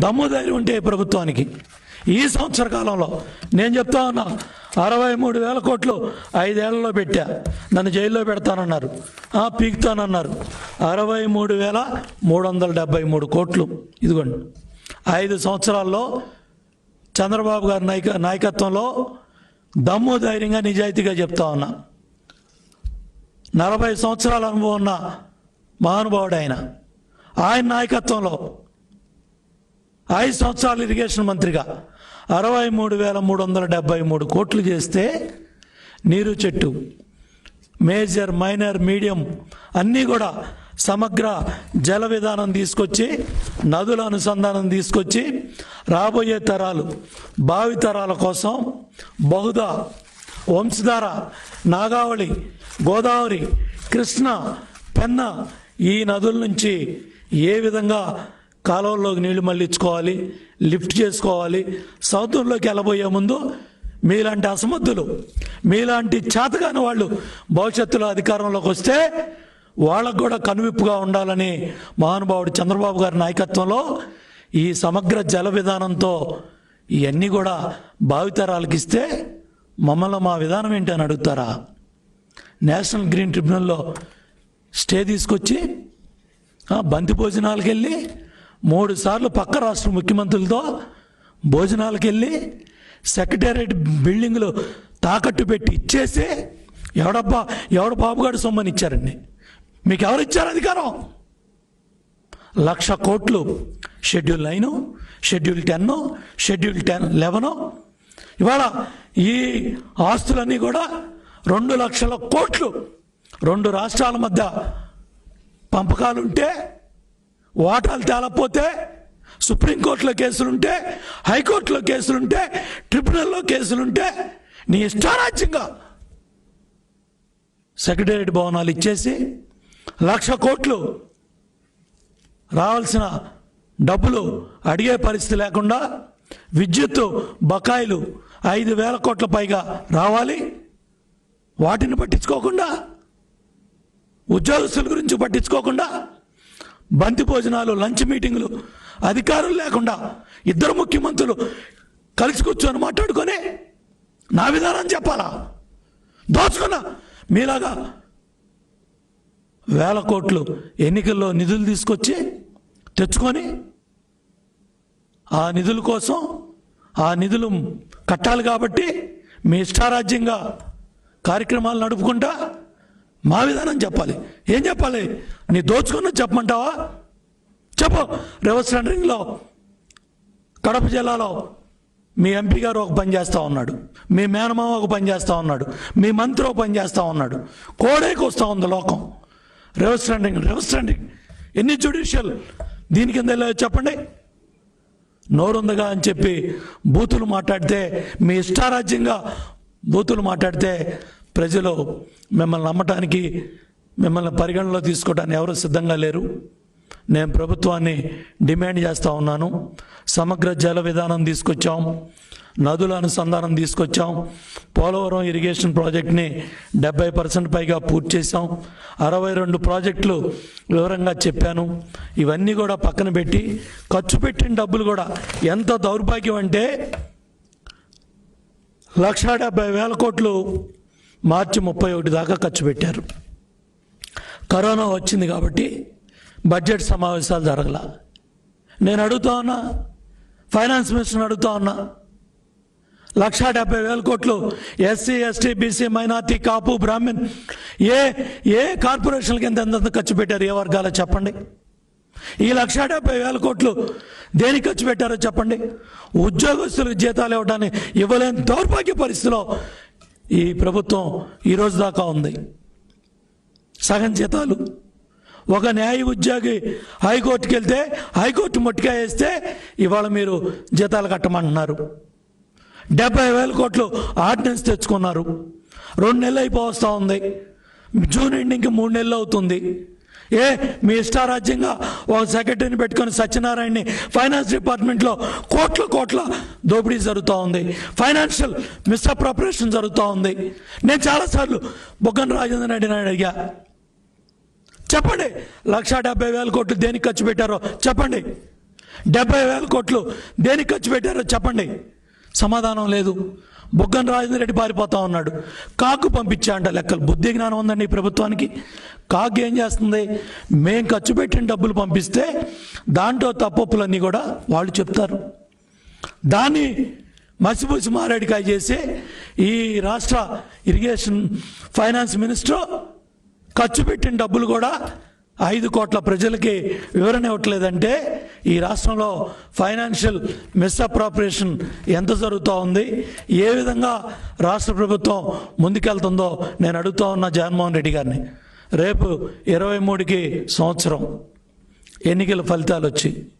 దమ్ముధైర్యం ఉంటే ప్రభుత్వానికి. ఈ సంవత్సర కాలంలో నేను చెప్తా ఉన్నా అరవై మూడు వేల కోట్లు ఐదేళ్ళలో పెట్టా. నన్ను జైల్లో పెడతానన్నారు. ఆ, పీకుతానన్నారు. అరవై మూడు వేల మూడు వందల డెబ్బై మూడు కోట్లు. ఇదిగోండి. ఐదు సంవత్సరాల్లో చంద్రబాబు గారి నాయక నాయకత్వంలో దమ్ము ధైర్యంగా నిజాయితీగా చెప్తా ఉన్నా. నలభై సంవత్సరాల అనుభవం ఉన్న మహానుభావుడు ఆయన. ఆయన నాయకత్వంలో ఐదు సంవత్సరాలు ఇరిగేషన్ మంత్రిగా. అరవై మూడు వేల మూడు వందల డెబ్బై మూడు కోట్లు చేస్తే నీరు చెట్టు మేజర్ మైనర్ మీడియం అన్నీ కూడా సమగ్ర జల విధానం తీసుకొచ్చి నదుల అనుసంధానం తీసుకొచ్చి రాబోయే తరాలు భావి తరాల కోసం బహుదా వంశధార నాగావళి గోదావరి కృష్ణ పెన్న ఈ నదుల నుంచి ఏ విధంగా కాలువల్లోకి నీళ్ళు మళ్ళించుకోవాలి లిఫ్ట్ చేసుకోవాలి. సముద్రంలోకి వెళ్ళబోయే ముందు మీలాంటి అసమర్థులు మీలాంటి చేతగాని వాళ్ళు భవిష్యత్తులో అధికారంలోకి వస్తే వాళ్ళకు కూడా కనువిప్పుగా ఉండాలని మహానుభావుడు చంద్రబాబు గారి నాయకత్వంలో ఈ సమగ్ర జల విధానంతో ఇవన్నీ కూడా భావితరాలకు ఇస్తే మమ్మల్ని మా విధానం ఏంటి అని అడుగుతారా? నేషనల్ గ్రీన్ ట్రిబ్యునల్లో స్టే తీసుకొచ్చి బంతి భోజనాలకు వెళ్ళి మూడు సార్లు పక్క రాష్ట్ర ముఖ్యమంత్రులతో భోజనాలకు వెళ్ళి సెక్రటేరియట్ బిల్డింగ్లు తాకట్టు పెట్టి ఇచ్చేసి ఎవడబ్బా ఎవడ బాబుగాడు సొమ్మని ఇచ్చారండి? మీకు ఎవరు ఇచ్చారు అధికారం? లక్ష కోట్లు schedule nine schedule ten schedule ten eleven. ఇవాళ ఈ ఆస్తులన్నీ కూడా రెండు లక్షల కోట్లు రెండు రాష్ట్రాల మధ్య పంపకాలుంటే వాటాలు తేలకపోతే సుప్రీంకోర్టులో కేసులుంటే హైకోర్టులో కేసులుంటే ట్రిబ్యునల్లో కేసులుంటే నీ ఇష్టారాజ్యంగా సెక్రటేరియట్ భవనాలు ఇచ్చేసి లక్ష కోట్లు రావాల్సిన డబ్బులు అడిగే పరిస్థితి లేకుండా విద్యుత్ బకాయిలు ఐదు వేల కోట్ల పైగా రావాలి. వాటిని పట్టించుకోకుండా ఉద్యోగస్తుల గురించి పట్టించుకోకుండా బంతి భోజనాలు లంచ్ మీటింగులు అధికారులు లేకుండా ఇద్దరు ముఖ్యమంత్రులు కలిసి కూర్చొని మాట్లాడుకొని నా విధానం చెప్పాలా? దోచుకున్నా మీలాగా వేల కోట్లు ఎన్నికల్లో నిధులు తీసుకొచ్చి తెచ్చుకొని ఆ నిధుల కోసం ఆ నిధులు కట్టాలి కాబట్టి మీ ఇష్టారాజ్యంగా కార్యక్రమాలు నడుపుకుంటా మా విధానం చెప్పాలి. ఏం చెప్పాలి? నీ దోచుకున్న చెప్పమంటావా? చెప్పు. రివర్స్ టెండరింగ్లో కడప జిల్లాలో మీ ఎంపీ గారు ఒక పని చేస్తూ ఉన్నాడు. మీ మేనమామ ఒక పని చేస్తూ ఉన్నాడు. మీ మంత్రి ఒక పని చేస్తూ ఉన్నాడు. కోడేకి వస్తూ ఉంది లోకం. రివర్స్ టెండరింగ్ రివర్స్ టెండరింగ్ ఎన్ని జ్యుడిషియల్? దీని కింద వెళ్ళాయో చెప్పండి. నోరుందగా అని చెప్పి బూతులు మాట్లాడితే మీ ఇష్టారాజ్యంగా బూతులు మాట్లాడితే ప్రజలు మిమ్మల్ని నమ్మటానికి మిమ్మల్ని పరిగణలో తీసుకోవడానికి ఎవరు సిద్ధంగా లేరు. నేను ప్రభుత్వాన్ని డిమాండ్ చేస్తూ ఉన్నాను. సమగ్ర జల విధానం తీసుకొచ్చాం. నదుల అనుసంధానం తీసుకొచ్చాం. పోలవరం ఇరిగేషన్ ప్రాజెక్ట్ని డెబ్బై పర్సెంట్ పైగా పూర్తి చేశాం. అరవై రెండు ప్రాజెక్టులు వివరంగా చెప్పాను. ఇవన్నీ కూడా పక్కన పెట్టి ఖర్చు పెట్టిన డబ్బులు కూడా ఎంత దౌర్భాగ్యం అంటే లక్ష డెబ్బై వేల కోట్లు మార్చి ముప్పై ఒకటి దాకా ఖర్చు పెట్టారు. కరోనా వచ్చింది కాబట్టి బడ్జెట్ సమావేశాలు జరగల. నేను అడుగుతా ఉన్నా ఫైనాన్స్ మినిస్టర్ని అడుగుతా ఉన్నా లక్ష డెబ్బై వేల కోట్లు SC ST BC minority Kapu Brahmin ఏ ఏ కార్పొరేషన్లకి ఎంత ఎంత ఖర్చు పెట్టారు ఏ వర్గాలో చెప్పండి. ఈ లక్ష డెబ్బై వేల కోట్లు దేనికి ఖర్చు పెట్టారో చెప్పండి. ఉద్యోగస్తులకు జీతాలు ఇవ్వడానికి ఇవ్వలేని దౌర్భాగ్య పరిస్థితిలో ఈ ప్రభుత్వం ఈ రోజు దాకా ఉంది. సగం జీతాలు. ఒక న్యాయ ఉద్యోగి హైకోర్టుకి వెళ్తే హైకోర్టు మొట్టిగా వేస్తే ఇవాళ మీరు జీతాలు కట్టమంటున్నారు. డెబ్బై వేల కోట్లు ఆర్డినెన్స్ తెచ్చుకున్నారు. రెండు నెలలు అయిపోవస్తూ ఉంది. జూన్ ఎండింగ్కి మూడు నెలలు అవుతుంది. ఏ? మీ ఇష్టారాజ్యంగా ఒక సెక్రటరీని పెట్టుకొని సత్యనారాయణని ఫైనాన్స్ డిపార్ట్మెంట్లో కోట్ల కోట్ల దోపిడీ జరుగుతూ ఉంది. ఫైనాన్షియల్ మిస్అప్రాపరేషన్ జరుగుతూ ఉంది. నేను చాలాసార్లు బొగ్గన రాజేంద్ర రెడ్డిని అడిగా చెప్పండి లక్ష డెబ్బై వేల కోట్లు దేనికి ఖర్చు పెట్టారో చెప్పండి. డెబ్బై వేల కోట్లు దేనికి ఖర్చు పెట్టారో చెప్పండి. సమాధానం లేదు. బుగ్గన రాజేంద్ర రెడ్డి పారిపోతా ఉన్నాడు. కాకు పంపించా అంట లెక్కలు. బుద్ధి జ్ఞానం ఉందండి ఈ ప్రభుత్వానికి. కాకు ఏం చేస్తుంది? మేం ఖర్చు పెట్టిన డబ్బులు పంపిస్తే దాంట్లో తప్పప్పులన్నీ కూడా వాళ్ళు చెప్తారు. దాన్ని మసిపూసి మారేడికాయ చేసి ఈ రాష్ట్ర ఇరిగేషన్ ఫైనాన్స్ మినిస్టర్ ఖర్చు పెట్టిన డబ్బులు కూడా ఐదు కోట్ల ప్రజలకి వివరణ ఇవ్వట్లేదంటే ఈ రాష్ట్రంలో ఫైనాన్షియల్ మిస్అప్రాపరేషన్ ఎంత జరుగుతూ ఉంది? ఏ విధంగా రాష్ట్ర ప్రభుత్వం ముందుకెళ్తుందో నేను అడుగుతూ ఉన్న జగన్మోహన్ రెడ్డి గారిని. రేపు ఇరవై మూడుకి సంవత్సరం. ఎన్నికల ఫలితాలు వచ్చి